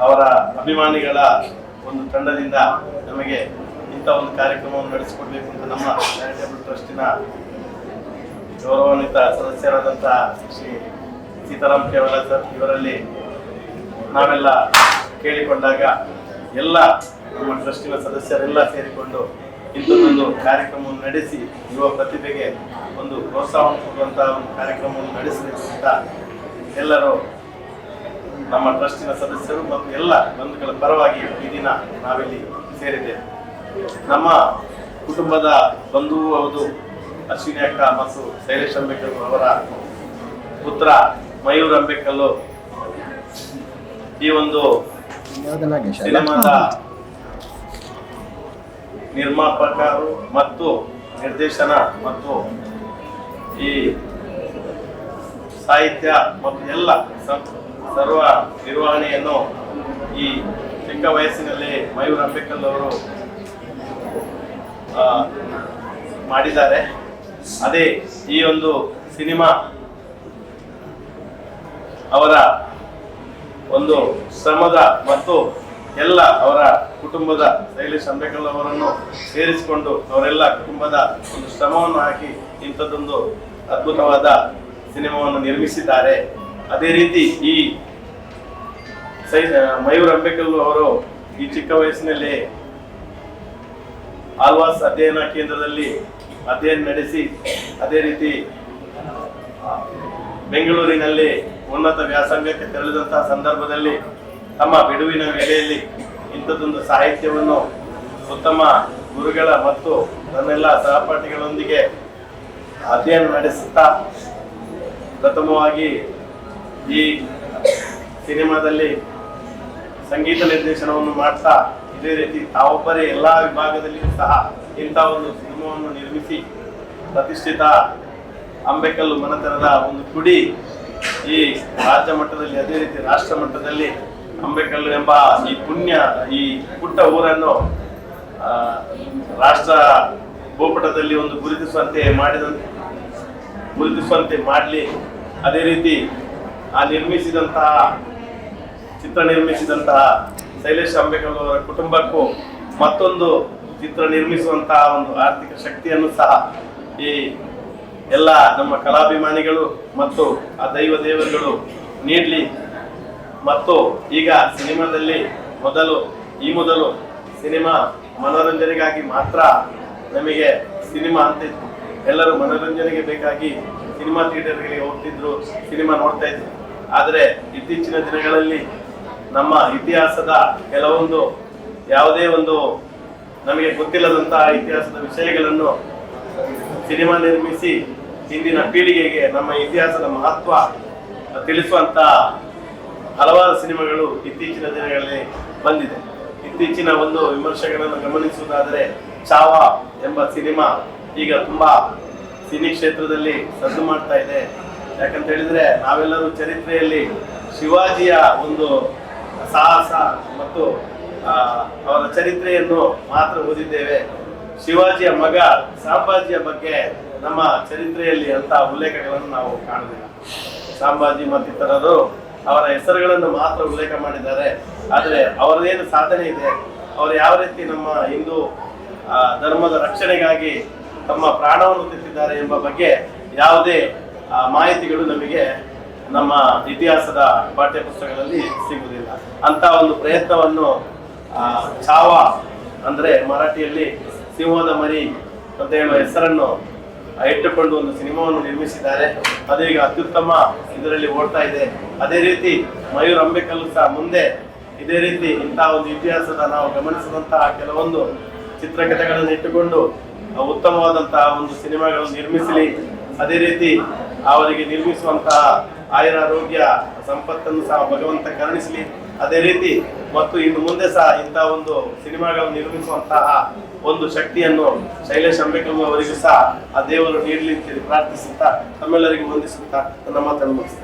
ಅವರ ಅಭಿಮಾನಿಗಳ ಒಂದು ತಂಡದಿಂದ ನಮಗೆ ಇಂಥ ಒಂದು ಕಾರ್ಯಕ್ರಮವನ್ನು ನಡೆಸಿಕೊಡ್ಬೇಕು ಅಂತ ನಮ್ಮ ಚಾರಿಟೇಬಲ್ ಟ್ರಸ್ಟಿನ ಗೌರವಾನ್ವಿತ ಸದಸ್ಯರಾದಂಥ ಶ್ರೀ ಸೀತಾರಾಮ್ ಕೇವಲ ಸರ್, ಇವರಲ್ಲಿ ನಾವೆಲ್ಲ ಕೇಳಿಕೊಂಡಾಗ ಎಲ್ಲ ನಮ್ಮ ಟ್ರಸ್ಟಿನ ಸದಸ್ಯರೆಲ್ಲ ಸೇರಿಕೊಂಡು ಇಂಥದ್ದೊಂದು ಕಾರ್ಯಕ್ರಮವನ್ನು ನಡೆಸಿ ಯುವ ಪ್ರತಿಭೆಗೆ ಒಂದು ಪ್ರೋತ್ಸಾಹವನ್ನು ಕೊಡುವಂತಹ ಒಂದು ಕಾರ್ಯಕ್ರಮವನ್ನು ನಡೆಸಬೇಕು ಅಂತ ಎಲ್ಲರೂ ನಮ್ಮ ಟ್ರಸ್ಟಿನ ಸದಸ್ಯರು ಮತ್ತು ಎಲ್ಲ ಬಂಧುಗಳ ಪರವಾಗಿ ಈ ದಿನ ನಾವಿಲ್ಲಿ ಸೇರಿದ್ದೇವೆ. ನಮ್ಮ ಕುಟುಂಬದ ಬಂಧುವು ಹೌದು, ಅಶ್ವಿನಿ ಅಕ್ಕ ಮತ್ತು ಶೈಲೇಶ್ ಅಂಬೇಕಲ್ ಅವರ ಪುತ್ರ ಮಯೂರ್ ಅಂಬೇಕಲ್ಲು ಈ ಒಂದು ಸಿನಿಮಾದ ನಿರ್ಮಾಪಕರು ಮತ್ತು ನಿರ್ದೇಶನ ಮತ್ತು ಈ ಸಾಹಿತ್ಯ ಮತ್ತು ಎಲ್ಲ ಸರ್ವ ನಿರ್ವಹಣೆಯನ್ನು ಈ ಚಿಕ್ಕ ವಯಸ್ಸಿನಲ್ಲಿ ಮಯೂರ್ ಅಂಬೇಕಲ್ ಅವರು ಮಾಡಿದ್ದಾರೆ. ಅದೇ ಈ ಒಂದು ಸಿನಿಮಾ ಅವರ ಒಂದು ಶ್ರಮದ ಮತ್ತು ಎಲ್ಲ ಅವರ ಕುಟುಂಬದ ಶೈಲೇಶ್ ಅಂಬೇಕಲ್ ಅವರನ್ನು ಸೇರಿಸಿಕೊಂಡು ಅವರೆಲ್ಲ ಕುಟುಂಬದ ಒಂದು ಶ್ರಮವನ್ನು ಹಾಕಿ ಇಂಥದ್ದೊಂದು ಅದ್ಭುತವಾದ ಸಿನಿಮಾವನ್ನು ನಿರ್ಮಿಸಿದ್ದಾರೆ. ಅದೇ ರೀತಿ ಈ ಸೈ ಮಯೂರ್ ಅಂಬೇಕಲ್ ಅವರು ಈ ಚಿಕ್ಕ ವಯಸ್ಸಿನಲ್ಲಿ ಆಲ್ವಾಸ್ ಅಧ್ಯಯನ ಕೇಂದ್ರದಲ್ಲಿ ಅಧ್ಯಯನ ನಡೆಸಿ, ಅದೇ ರೀತಿ ಬೆಂಗಳೂರಿನಲ್ಲಿ ಉನ್ನತ ವ್ಯಾಸಂಗಕ್ಕೆ ತೆರಳಿದಂತಹ ಸಂದರ್ಭದಲ್ಲಿ ತಮ್ಮ ಬಿಡುವಿನ ವೇಳೆಯಲ್ಲಿ ಇಂಥದ್ದೊಂದು ಸಾಹಿತ್ಯವನ್ನು ಉತ್ತಮ ಗುರುಗಳ ಮತ್ತು ತನ್ನೆಲ್ಲ ಸಹಪಾಠಿಗಳೊಂದಿಗೆ ಅಧ್ಯಯನ ನಡೆಸುತ್ತಾ ಪ್ರಥಮವಾಗಿ ಈ ಸಿನಿಮಾದಲ್ಲಿ ಸಂಗೀತ ನಿರ್ದೇಶನವನ್ನು ಮಾಡ್ತಾ ಇದೇ ರೀತಿ ತಾವೊಬ್ಬರೇ ಎಲ್ಲ ವಿಭಾಗದಲ್ಲಿಯೂ ಸಹ ಇಂಥ ಒಂದು ಸಿನಿಮಾವನ್ನು ನಿರ್ಮಿಸಿ ಪ್ರತಿಷ್ಠಿತ ಅಂಬೇಕಲ್ಲು ಮನತನದ ಒಂದು ಕುಡಿ ಈ ರಾಜ್ಯ ಮಟ್ಟದಲ್ಲಿ, ಅದೇ ರೀತಿ ರಾಷ್ಟ್ರ ಮಟ್ಟದಲ್ಲಿ ಅಂಬೇಕಲ್ಲು ಎಂಬ ಈ ಪುಣ್ಯ, ಈ ಪುಟ್ಟ ಊರನ್ನು ರಾಷ್ಟ್ರ ಭೂಪಟದಲ್ಲಿ ಒಂದು ಗುರುತಿಸುವಂತೆ ಮಾಡಿದಂತೆ, ಗುರುತಿಸುವಂತೆ ಮಾಡಲಿ. ಅದೇ ರೀತಿ ಆ ನಿರ್ಮಿಸಿದಂತಹ, ಚಿತ್ರ ನಿರ್ಮಿಸಿದಂತಹ ಶೈಲೇಶ್ ಅಂಬೇಕಲ್ ಅವರ ಕುಟುಂಬಕ್ಕೂ ಮತ್ತೊಂದು ಚಿತ್ರ ನಿರ್ಮಿಸುವಂತಹ ಒಂದು ಆರ್ಥಿಕ ಶಕ್ತಿಯನ್ನು ಸಹ ಈ ಎಲ್ಲ ನಮ್ಮ ಕಲಾಭಿಮಾನಿಗಳು ಮತ್ತು ಆ ದೈವ ದೇವರುಗಳು ನೀಡಲಿ. ಮತ್ತು ಈಗ ಸಿನಿಮಾದಲ್ಲಿ ಮೊದಲು, ಈ ಮೊದಲು ಸಿನಿಮಾ ಮನೋರಂಜನೆಗಾಗಿ ಮಾತ್ರ ನಮಗೆ ಸಿನಿಮಾ ಅಂತಿತ್ತು. ಎಲ್ಲರೂ ಮನೋರಂಜನೆಗೆ ಬೇಕಾಗಿ ಸಿನಿಮಾ ಥಿಯೇಟರ್ಗಳಿಗೆ ಹೋಗ್ತಿದ್ರು, ಸಿನಿಮಾ ನೋಡ್ತಾ ಇದ್ರು. ಆದರೆ ಇತ್ತೀಚಿನ ದಿನಗಳಲ್ಲಿ ನಮ್ಮ ಇತಿಹಾಸದ ಕೆಲವೊಂದು, ಯಾವುದೇ ಒಂದು ನಮಗೆ ಗೊತ್ತಿಲ್ಲದಂತಹ ಇತಿಹಾಸದ ವಿಷಯಗಳನ್ನು ಸಿನಿಮಾ ನಿರ್ಮಿಸಿ ಇಂದಿನ ಪೀಳಿಗೆಗೆ ನಮ್ಮ ಇತಿಹಾಸದ ಮಹತ್ವ ತಿಳಿಸುವಂತ ಹಲವಾರು ಸಿನಿಮಾಗಳು ಇತ್ತೀಚಿನ ದಿನಗಳಲ್ಲಿ ಬಂದಿದೆ. ಇತ್ತೀಚಿನ ಒಂದು ವಿಮರ್ಶೆಗಳನ್ನು ಗಮನಿಸುವುದಾದರೆ ಚಾವ ಎಂಬ ಸಿನಿಮಾ ಈಗ ತುಂಬಾ ಸಿನಿ ಕ್ಷೇತ್ರದಲ್ಲಿ ಸದ್ದು ಮಾಡ್ತಾ ಇದೆ. ಯಾಕಂತ ಹೇಳಿದ್ರೆ ನಾವೆಲ್ಲರೂ ಚರಿತ್ರೆಯಲ್ಲಿ ಶಿವಾಜಿಯ ಒಂದು ಸಾಹಸ ಮತ್ತು ಅವರ ಚರಿತ್ರೆಯನ್ನು ಮಾತ್ರ ಓದಿದ್ದೇವೆ. ಶಿವಾಜಿಯ ಮಗ ಸಾಂಬಾಜಿಯ ಬಗ್ಗೆ ನಮ್ಮ ಚರಿತ್ರೆಯಲ್ಲಿ ಅಂತ ಉಲ್ಲೇಖಗಳನ್ನು ನಾವು ಕಾಣುವುದಿಲ್ಲ ಸಾಂಬಾಜಿ ಮತ್ತಿತರರು ಅವರ ಹೆಸರುಗಳನ್ನು ಮಾತ್ರ ಉಲ್ಲೇಖ ಮಾಡಿದ್ದಾರೆ. ಆದರೆ ಅವರದೇನು ಸಾಧನೆ ಇದೆ? ಅವರು ಯಾವ ರೀತಿ ನಮ್ಮ ಹಿಂದೂ ಧರ್ಮದ ರಕ್ಷಣೆಗಾಗಿ ತಮ್ಮ ಪ್ರಾಣವನ್ನು ತೆತ್ತಿದ್ದಾರೆ ಎಂಬ ಬಗ್ಗೆ ಯಾವುದೇ ಮಾಹಿತಿಗಳು ನಮಗೆ ನಮ್ಮ ಇತಿಹಾಸದ ಪಾಠ್ಯ ಪುಸ್ತಕಗಳಲ್ಲಿ ಸಿಗುವುದಿಲ್ಲ. ಅಂತ ಒಂದು ಪ್ರಯತ್ನವನ್ನು ಚಾವ ಅಂದ್ರೆ ಮರಾಠಿಯಲ್ಲಿ ಸಿಂಹದ ಮರಿ ಅಂತ ಹೇಳುವ ಹೆಸರನ್ನು ಇಟ್ಟುಕೊಂಡು ಒಂದು ಸಿನಿಮಾವನ್ನು ನಿರ್ಮಿಸಿದ್ದಾರೆ. ಅದೀಗ ಅತ್ಯುತ್ತಮ ಇದರಲ್ಲಿ ಓಡ್ತಾ ಇದೆ. ಅದೇ ರೀತಿ ಮಯೂರ್ ಅಂಬೇಕಲ್ಲು ಸಹ ಮುಂದೆ ಇದೇ ರೀತಿ ಇಂತಹ ಒಂದು ಇತಿಹಾಸದ ನಾವು ಗಮನಿಸಿದಂತಹ ಕೆಲವೊಂದು ಚಿತ್ರಕಥೆಗಳನ್ನು ಇಟ್ಟುಕೊಂಡು ಉತ್ತಮವಾದಂತಹ ಒಂದು ಸಿನಿಮಾಗಳನ್ನು ನಿರ್ಮಿಸಲಿ. ಅದೇ ರೀತಿ ಅವರಿಗೆ ನಿರ್ಮಿಸುವಂತಹ ಆಯುರಾರೋಗ್ಯ ಸಂಪತ್ತನ್ನು ಸಹ ಭಗವಂತ ಕರುಣಿಸಲಿ. ಅದೇ ರೀತಿ ಮತ್ತು ಇನ್ನು ಮುಂದೆ ಸಹ ಇಂತಹ ಒಂದು ಸಿನಿಮಾಗಳನ್ನು ನಿರ್ಮಿಸುವಂತಹ ಒಂದು ಶಕ್ತಿಯನ್ನು ಶೈಲೇಶ್ ಅಂಬೇಡ್ಕರ್ ಅವರಿಗೂ ಸಹ ಆ ದೇವರು ನೀಡಲಿ ಪ್ರಾರ್ಥಿಸುತ್ತಾ ತಮ್ಮೆಲ್ಲರಿಗೂ ವಂದಿಸುತ್ತಾ ನನ್ನ ಮಾತನ್ನು ಮುಗಿಸ್ತೇನೆ.